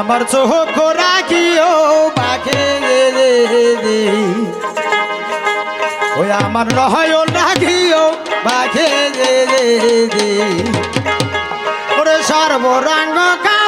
আমার চোখ রাখিও পাখে ওই আমার নয় রাখিও পাখে রে ওরে সর্বরাঙ্গ কা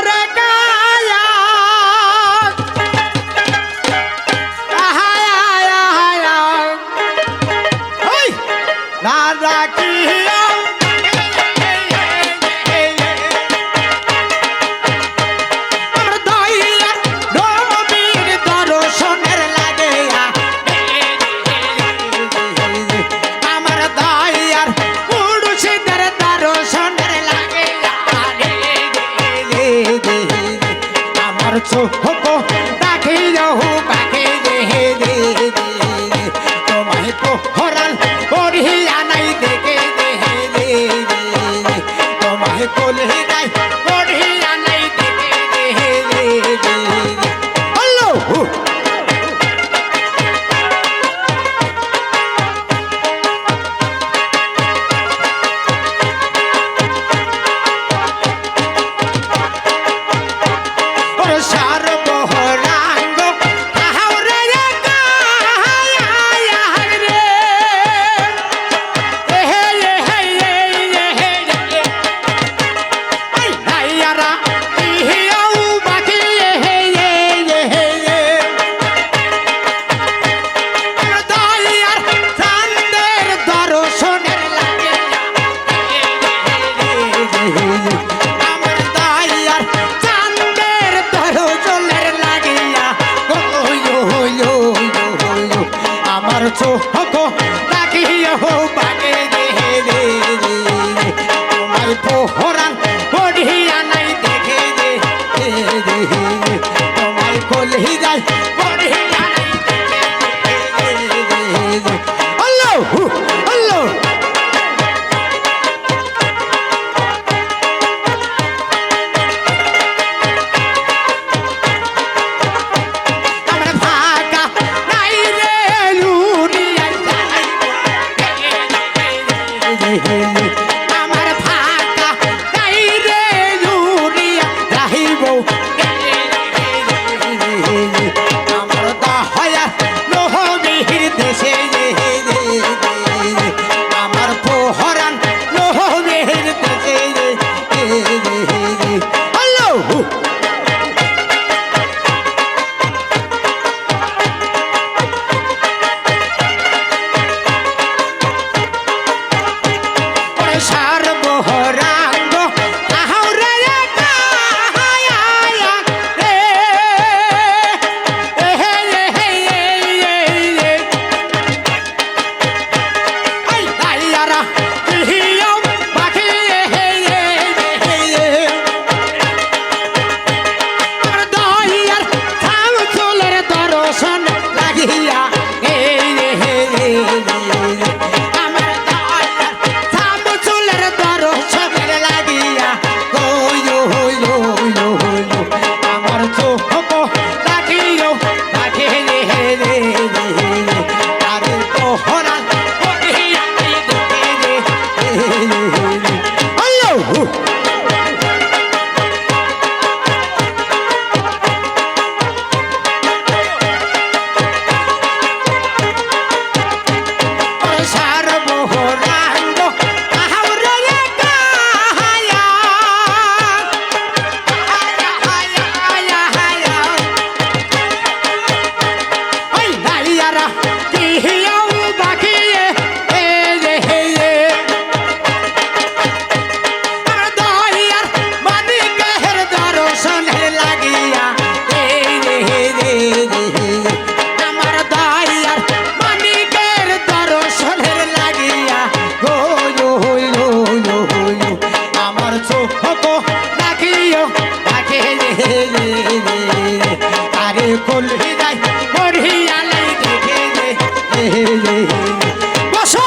he got দিও। তাকে আরে কোল হৃদয় পড়িয়ালে দেখে বসো।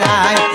যায়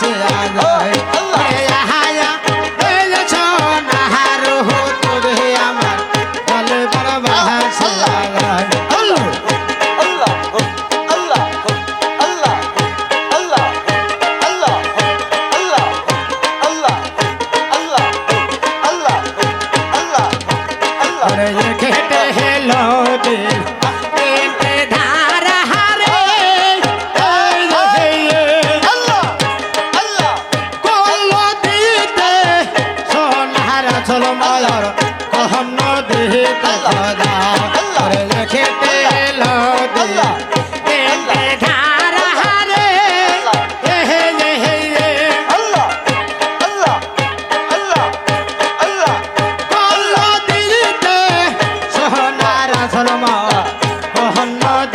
છે આગળ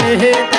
है